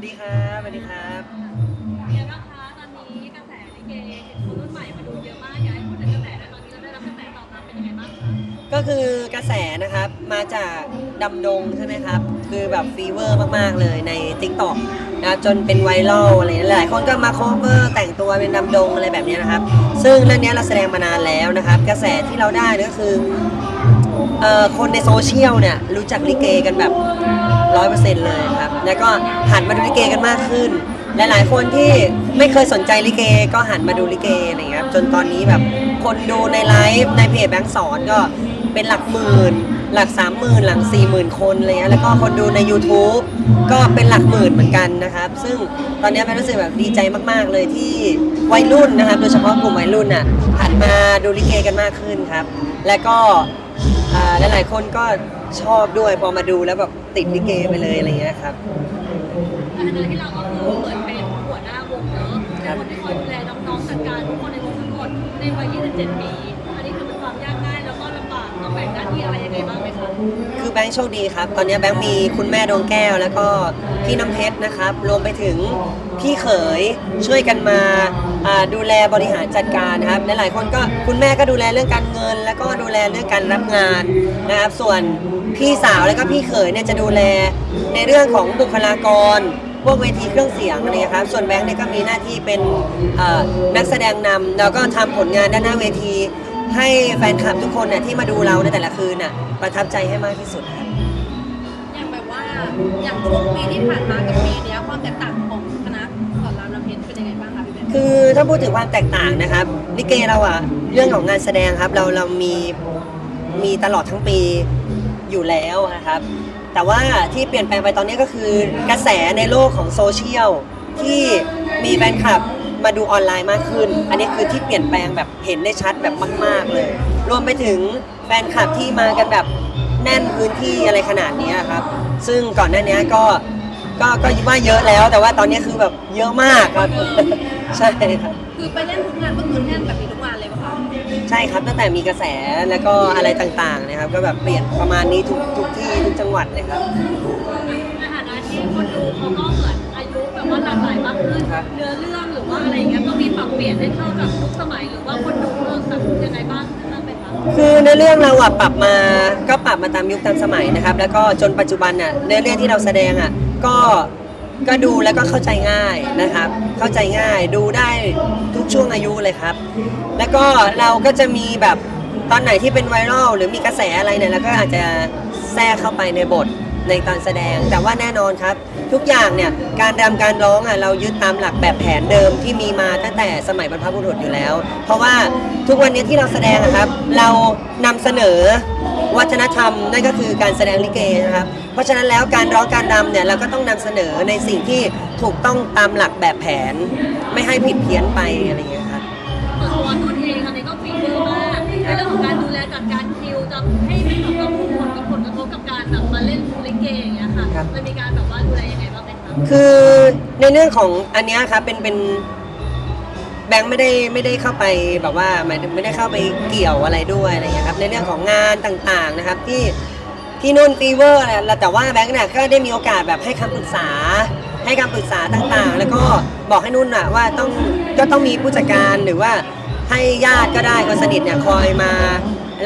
วัสดีครับสวัสดีครับเดี๋ยวนะคะตอนนี้กระแสลิเกเห็นคนรุ่นใหม่มาดูเยอะมากอยากให้พูดถึงกระแสและตอนนี้เราได้รับกระแสตอบรับเป็นยังไงบ้างคะก็คือกระแสนะครับมาจากดำดงใช่ไหมครับ คือแบบฟีเวอร์มากๆเลยใน t ิ k t o k นะครับจนเป็นไวรัลอะไรหลายๆคนก็มาโคเวอร์แต่งตัวเป็นดำดงอะไรแบบนี้นะครับ ซึ่งเรื่องนี้เราแสดงมานานแล้วนะครับ กระแสที่เราได้ก็คือ เอ่อคนในโซเชียลเนี่ยรู้จักลิเกกันแบบร้อยเปอร์เซ็นต์เลยครับ แล้วก็หันมาดูลิเกกันมากขึ้น หลายๆคนที่ไม่เคยสนใจลิเกก็หันมาดูลิเกอะไรอย่างเงี้ยครับจนตอนนี้แบบคนดูในไลฟ์ในเพจแบงค์สอนก็เป็นหลักหมื่น หลักสามหมื่นหลักสี่หมื่นคนอะไรเงี้ยแล้วก็คนดูใน YouTube ก็เป็นหลักหมื่นเหมือนกันนะครับ ซึ่งตอนนี้แม่รู้สึกแบบดีใจมาก ๆ เลยที่วัยรุ่นนะครับ โดยเฉพาะกลุ่มวัยรุ่นอะหันมาดูลิเกกันมากขึ้นครับ แล้วก็ อ่าหลายๆคนก็ชอบด้วยพอมาดูแล้วแบบติดลิเกไปเลยอะไรเงี้ยครับในฐานะที่เราก็คือเหมือนเป็นหัวหน้าวงเนอะเป็นคนที่คอยดูแลน้องๆจัดการทุกคนในวงทั้งหมดในวัย 27 ปี แบ่งหน้าที่อะไรยังไงบ้างไหมคะคือแบงค์โชคดีครับ ตอนนี้แบงค์มีคุณแม่ดวงแก้ว แล้วก็พี่น้ำเพชรนะครับ รวมไปถึงพี่เขยช่วยกันมาอ่าดูแลบริหารจัดการนะครับหลายๆคนก็คุณแม่ก็ดูแลเรื่องการเงิน แล้วก็ดูแลเรื่องการรับงานนะครับ ส่วนพี่สาวแล้วก็พี่เขยเนี่ยจะดูแลในเรื่องของบุคลากร พวกเวทีเครื่องเสียงอะไรครับ ส่วนแบงค์เนี่ยก็มีหน้าที่เป็นเอ่อนักแสดงนำแล้วก็ทำผลงานด้านหน้าเวที ให้แฟนคลับทุกคนน่ะที่มาดูเราในแต่ละคืนน่ะประทับใจให้มากที่สุดครับ อย่างแบบว่าอย่างช่วงปีที่ผ่านมากับปีเนี้ยความแตกต่างของคณะสอนรามน้ำเพชรเป็นยังไงบ้างคะพี่เบนคือถ้าพูดถึงความแตกต่างนะครับลิเกเราอะเรื่องของงานแสดงครับ เราเรามีมีตลอดทั้งปีอยู่แล้วนะครับ แต่ว่าที่เปลี่ยนแปลงไปตอนนี้ก็คือกระแสในโลกของโซเชียลที่มีแฟนคลับ มาดูออนไลน์มากขึ้น อันนี้คือที่เปลี่ยนแปลงแบบเห็นได้ชัดแบบมาก ๆ เลย รวมไปถึงแฟนคลับที่มากันแบบแน่นพื้นที่อะไรขนาดนี้ครับ ซึ่งก่อนหน้านี้ก็ก็ก็ว่าเยอะแล้ว แต่ว่าตอนนี้คือแบบเยอะมากครับใช่ครับคือไปเล่นทุกงานก็คือแน่นแบบนี้ทุกงานเลยปะคะใช่ครับตั้งแต่มีกระแสแล้วก็อะไรต่างๆนะครับ ก็แบบเปลี่ยนประมาณนี้ทุกทุกที่ทุกจังหวัดเลยครับในฐานะที่คนดูเขาก็เหมือนอายุแบบว่าหลากหลายมากขึ้นครับเนื้อเรื่องหรือ ว่าอะไรอย่างเงี้ยต้องมีปรับเปลี่ยนให้เข้ากับยุคสมัยหรือว่าคนดูเรื่องแบบยังไงบ้างบ้างไหมคะคือในเรื่องเราอะปรับมาก็ปรับมาตามยุคตามสมัยนะครับ แล้วก็จนปัจจุบันอะเนื้อเรื่องที่เราแสดงอะก็ก็ดูแล้วก็เข้าใจง่ายนะครับ เข้าใจง่ายดูได้ทุกช่วงอายุเลยครับ แล้วก็เราก็จะมีแบบตอนไหนที่เป็นไวรัลหรือมีกระแสอะไรเนี่ยเราก็อาจจะแทรกเข้าไปในบท ในตอนแสดง แต่ว่าแน่นอนครับ ทุกอย่างเนี่ยการรำการร้องอะเรายึดตามหลักแบบแผนเดิมที่มีมาตั้งแต่สมัยบรรพบุรุษอยู่แล้ว เพราะว่าทุกวันนี้ที่เราแสดงอะครับ เรานำเสนอวัฒนธรรมนั่นก็คือการแสดงลิเกนะครับ เพราะฉะนั้นแล้วการร้องการรำเนี่ยเราก็ต้องนำเสนอในสิ่งที่ถูกต้องตามหลักแบบแผน ไม่ให้ผิดเพี้ยนไปอะไรอย่างเงี้ย ค่ะครับ มันมีการแบบว่าดูแลยังไงบ้างไหมคะคือในเรื่องของอันเนี้ยครับเป็นเป็นแบงค์ไม่ได้ไม่ได้เข้าไปแบบว่าหมายถึงไม่ได้เข้าไปเกี่ยวอะไรด้วยอะไรอย่างเงี้ยครับในเรื่องของงานต่างๆนะครับที่ที่นุ่นฟีเวอร์อะไรแต่ว่าแบงค์เนี่ยก็ได้มีโอกาสแบบให้คำปรึกษา ให้คำปรึกษาต่างๆ แล้วก็บอกให้นุ่นอะว่าต้องก็ต้องมีผู้จัดการหรือว่าให้ญาติก็ได้คนสนิทเนี่ยคอยมา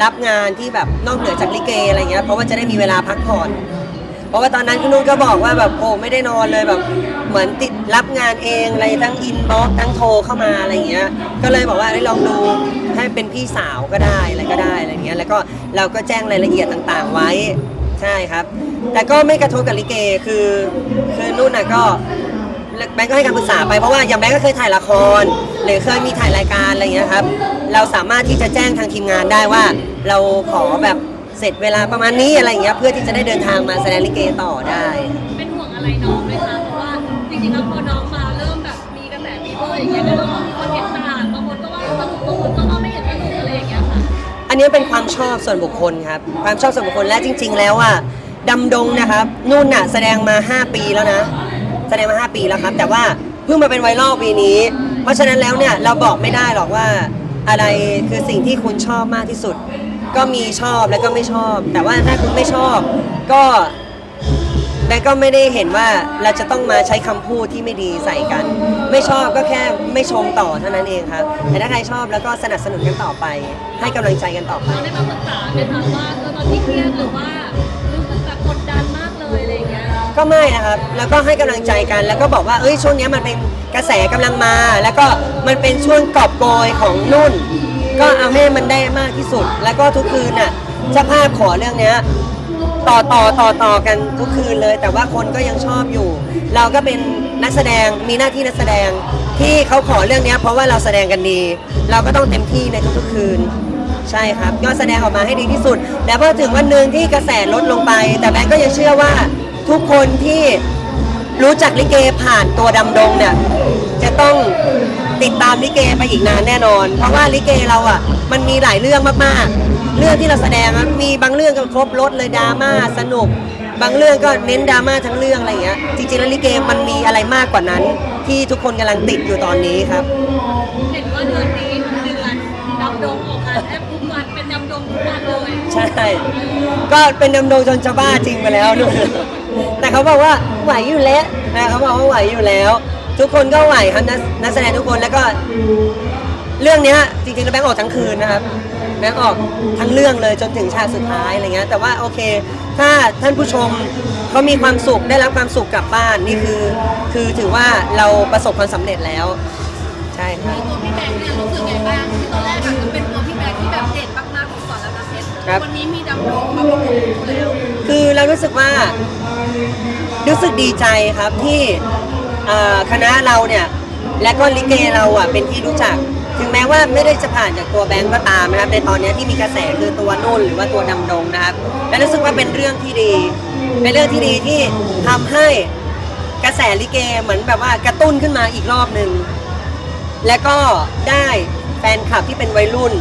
รับงานที่แบบนอกเหนือจากลิเกอะไรเงี้ยเพราะว่าจะได้มีเวลาพักผ่อน เพราะว่าตอนนั้นคุณนุ่นก็บอกว่าแบบโอ้ไม่ได้นอนเลยแบบ เหมือนติดรับงานเองอะไรทั้งอินบ็อกทั้งโทรเข้ามาอะไรอย่างเงี้ย ก็เลยบอกว่าได้ลองดูให้เป็นพี่สาวก็ได้อะไรก็ได้อะไรเงี้ย แล้วก็เราก็แจ้งรายละเอียดต่างๆไว้ใช่ครับ แต่ก็ไม่กระทบกับลิเกคือคือนุ่นน่ะก็แบงก์ก็ให้คำปรึกษาไปเพราะว่าอย่างแบงก์ก็เคยถ่ายละคร หรือเคยมีถ่ายรายการอะไรเงี้ยครับ เราสามารถที่จะแจ้งทางทีมงานได้ว่า เราขอแบบ สร็จเวลาประมาณนี้อะไรเงี้ยเพื่อที่จะได้เดินทางมาแสดงลิเกต่อได้ เป็นห่วงอะไรน้องไหมคะเพราะว่าจริงๆแล้วพอน้องมาเริ่มแบบมีกระแสฟีเวอร์อย่างเงี้ยก็ต้องมีคนเห็นต่างบางคนก็ว่าสนุกบางคนก็ว่าไม่เห็นสนุกอะไรอย่างเงี้ยค่ะอันนี้เป็นความชอบส่วนบุคคลครับความชอบส่วนบุคคลและจริง ๆ แล้วอะดำดงนะครับนุ่นน่ะแสดงมา 5 ปีแล้วนะ แสดงมา 5 ปีแล้วครับ แต่ว่าเพิ่งมาเป็นไวรัลปีนี้ เพราะฉะนั้นแล้วเนี่ยเราบอกไม่ได้หรอกว่าอะไรคือสิ่งที่คุณชอบมากที่สุด ก็มีชอบแล้วก็ไม่ชอบ แต่ว่าถ้าคุณไม่ชอบ ก็แบบงก์ก็ไม่ได้เห็นว่าเราจะต้องมาใช้คำพูดที่ไม่ดีใส่กัน ไม่ชอบก็แค่ไม่ชมต่อเท่านั้นเองครับแต่ถ้าใครชอบแล้วก็สนับสนุนกันต่อไป ให้กำลังใจกันต่อไป เราได้มาปรึกษาไหมคะว่าเออตอนที่เครียดหรือว่ารู้สึกแบบกดดันมากเลยอะไรอย่างเงี้ย ก็ไม่นะครับ แล้วก็ให้กำลังใจกัน แล้วก็บอกว่า เอ้ย ช่วงนี้มันเป็นกระแสกำลังมา แล้วก็มันเป็นช่วงกอบโกยของนุ่น ก็เอาให้มันได้มากที่สุด แล้วก็ทุกคืนน่ะเจ้าภาพขอเรื่องเนี้ยต่อต่อต่อต่อกันทุกคืนเลย แต่ว่าคนก็ยังชอบอยู่ เราก็เป็นนักแสดงมีหน้าที่นักแสดงที่เขาขอเรื่องเนี้ยเพราะว่าเราแสดงกันดี เราก็ต้องเต็มที่ในทุกๆคืน ใช่ครับก็แสดงออกมาให้ดีที่สุดแล้วพอถึงวันหนึ่งที่กระแสลดลงไป แต่แบงก์ก็ยังเชื่อว่าทุกคนที่รู้จักลิเกผ่านตัวดำดงเนี่ยจะต้อง ติดตามลิเกไปอีกนานแน่นอน เพราะว่าลิเกเราอะมันมีหลายเรื่องมากๆ เรื่องที่เราแสดงอะมีบางเรื่องก็ครบรถเลยดราม่าสนุก บางเรื่องก็เน้นดราม่าทั้งเรื่องอะไรอย่างเงี้ยจริงๆแล้วลิเกมันมีอะไรมากกว่านั้น ที่ทุกคนกำลังติดอยู่ตอนนี้ครับ เห็นว่าเดือนนี้เดือนดำดงออกงานแทบทุกวันเป็นดำดงทุกวันเลยใช่ ก็เป็นดำดงจนจะบ้าจริงไปแล้วนู่นแต่เขาบอกว่าไหวอยู่แล้วนะเขาบอกว่าไหวอยู่แล้ว ทุกคนก็ไหวครับนักนักแสดงทุกคนแล้วก็ เรื่องเนี้ยจริงๆแล้วแบงค์ออกทั้งคืนนะครับแบงค์ออกทั้งเรื่องเลยจนถึงฉากสุดท้ายอะไรเงี้ยแต่ว่าโอเค ถ้าท่านผู้ชมเขามีความสุขได้รับความสุขกลับบ้านนี่คือ คือถือว่าเราประสบความสำเร็จแล้ว ใช่ครับ ตัวพี่แบงค์เนี่ยรู้สึกไงบ้างที่ตอนแรกอะก็เป็นตัวพี่แบงค์ที่แบบเด่นมากๆของสอนรามน้ำเพชรครับ วันนี้มีดำรงมาประกบคู่แล้วคือเรารู้สึกว่า รู้สึกดีใจครับที่ เอ่อคณะเราเนี่ยและก็ลิเกเราอะเป็นที่รู้จัก ถึงแม้ว่าไม่ได้จะผ่านจากตัวแบงก์ก็ตามนะครับในตอนนี้ที่มีกระแสคือตัวนุ่นหรือว่าตัวดำดงนะครับและรู้สึกว่าเป็นเรื่องที่ดี เป็นเรื่องที่ดีที่ทำให้กระแสลิเกเหมือนแบบว่ากระตุ้นขึ้นมาอีกรอบหนึ่งและก็ได้แฟนคลับที่เป็นวัยรุ่น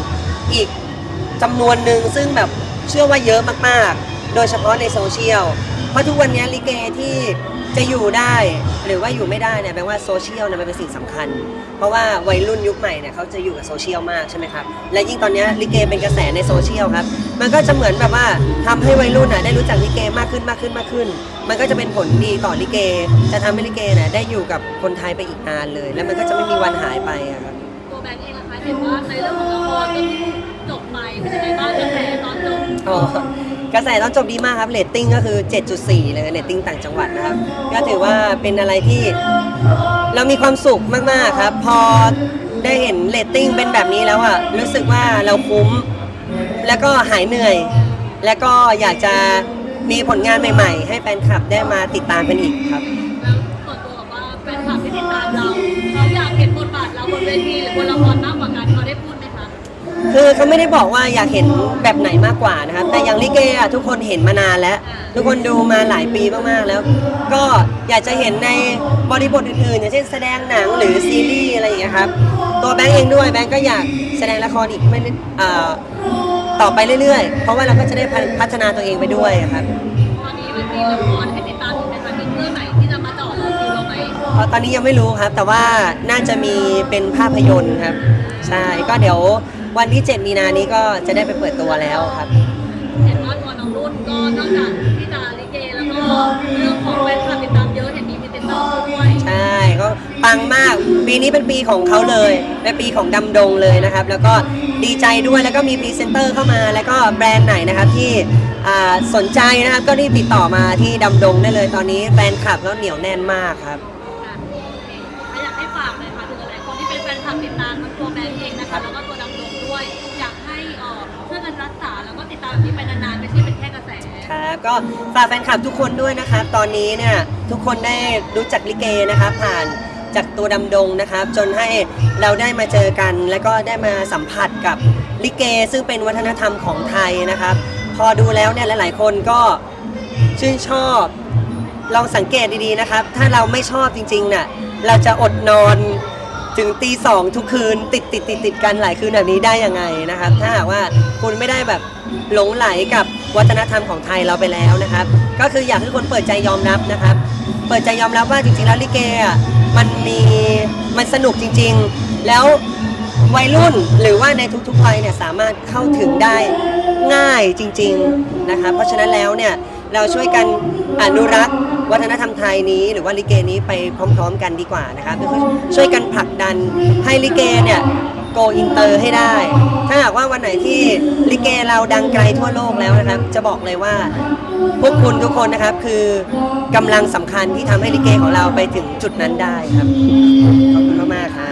อีกจำนวนหนึ่งซึ่งแบบเชื่อว่าเยอะมากๆ โดยเฉพาะในโซเชียล เพราะทุกวันนี้ลิเกที่จะอยู่ได้หรือว่าอยู่ไม่ได้เนี่ยแปลว่าโซเชียลเนี่ยมันเป็นสิ่งสำคัญ เพราะว่าวัยรุ่นยุคใหม่เนี่ยเขาจะอยู่กับโซเชียลมากใช่ไหมครับ และยิ่งตอนนี้ลิเกเป็นกระแสในโซเชียลครับ มันก็จะเหมือนแบบว่าทำให้วัยรุ่นน่ะได้รู้จักลิเกมากขึ้นมากขึ้นมากขึ้น มันก็จะเป็นผลดีต่อลิเก จะทำให้ลิเกเนี่ยได้อยู่กับคนไทยไปอีกนานเลย แล้วมันก็จะไม่มีวันหายไปอะครับ ตัวแบงค์เองนะคะเห็นว่าในเรื่องของละครก็เพิ่งจบไปเป็นยังไงบ้างกระแสตอนจบ อ๋อ กระแสตอนจบดีมากครับเรตติ้งก็คือ 7.4 เลยเรตติ้งต่างจังหวัดนะครับ ก็ถือว่าเป็นอะไรที่เรามีความสุขมากๆครับ พอได้เห็นเรตติ้งเป็นแบบนี้แล้วอะรู้สึกว่าเราคุ้ม แล้วก็หายเหนื่อย แล้วก็อยากจะมีผลงานใหม่ๆ ให้แฟนคลับได้มาติดตามกันอีกครับ แล้วส่วนตัวแบบว่าแฟนคลับที่ติดตามเราเขาอยากเห็นบทบาทเราบนเวทีหรือบนละครมากกว่า คือเขาไม่ได้บอกว่าอยากเห็นแบบไหนมากกว่านะครับ แต่อย่างลิเกอะทุกคนเห็นมานานแล้ว ทุกคนดูมาหลายปีมากๆแล้ว ก็อยากจะเห็นในบริบทอื่นๆอย่างเช่นแสดงหนังหรือซีรีส์อะไรอย่างเงี้ยครับตัวแบงค์เองด้วยแบงค์ก็อยากแสดงละครอีกไม่เอ่อต่อไปเรื่อยๆ เพราะว่าเราก็จะได้พัฒนาตัวเองไปด้วยครับตอนนี้มันมีละครให้ติดตามอีกไหมคะมีเรื่องไหนที่จะมาต่อเราคิวเราไหมเพราะตอนนี้ยังไม่รู้ครับ แต่ว่าน่าจะมีเป็นภาพยนตร์ครับใช่ก็เดี๋ยว วันที่ 7 มีนานี้ก็จะได้ไปเปิดตัวแล้วครับ เห็นว่าตัวน้องรุ่นก็นอกจากที่จะลิเกแล้วก็เรื่องของแฟนคลับติดตามเยอะเห็นมีพรีเซนเตอร์ด้วยใช่ก็ปังมากปีนี้เป็นปีของเขาเลยเป็นปีของดำดงเลยนะครับ แล้วก็ดีใจด้วยแล้วก็มีพรีเซนเตอร์เข้ามา แล้วก็แบรนด์ไหนนะครับที่อ่าสนใจนะครับก็รีบติดต่อมาที่ดำดงได้เลยตอนนี้แฟนคลับก็เหนียวแน่นมากครับ ที่เป็นแฟนคลับติดตามทั้งตัวแบงค์เองนะคะ แล้วก็ตัวดำดงด้วย อยากให้เอ่อช่วยกันรักษาแล้วก็ติดตามแบบนี้ไปนานๆไม่ใช่เป็นแค่กระแส ครับก็ฝากแฟนคลับทุกคนด้วยนะครับ ตอนนี้เนี่ยทุกคนได้รู้จักลิเกนะครับ ผ่านจากตัวดำดงนะครับ จนให้เราได้มาเจอกัน แล้วก็ได้มาสัมผัสกับลิเก ซึ่งเป็นวัฒนธรรมของไทยนะครับ พอดูแล้วเนี่ยหลาย ๆ คนก็ชื่นชอบลองสังเกตดีๆนะครับ ถ้าเราไม่ชอบจริงๆน่ะเราจะอดนอน ถึงตีสองทุกคืนติดติดติดติดกันหลายคืนแบบนี้ได้ยังไงนะครับ ถ้าหากว่าคุณไม่ได้แบบหลงไหลกับวัฒนธรรมของไทยเราไปแล้วนะครับ ก็คืออยากให้คนเปิดใจยอมรับนะครับ เปิดใจยอมรับว่าจริงๆแล้วลิเกอะมันมีมันสนุกจริง ๆ แล้ววัยรุ่นหรือว่าในทุกๆวัยเนี่ยสามารถเข้าถึงได้ง่ายจริง ๆนะครับ เพราะฉะนั้นแล้วเนี่ยเราช่วยกันอนุรักษ์ วัฒนธรรมไทยนี้หรือว่าลิเกนี้ไปพร้อมๆ กันดีกว่านะครับก็คือช่วยกันผลักดันให้ลิเกเนี่ยโกอินเตอร์ให้ได้ ถ้าหากว่าวันไหนที่ลิเกเราดังไกลทั่วโลกแล้วนะครับ จะบอกเลยว่าพวกคุณทุกคนนะครับคือกำลังสำคัญที่ทำให้ลิเกของเราไปถึงจุดนั้นได้ครับ ขอบคุณมากๆครับ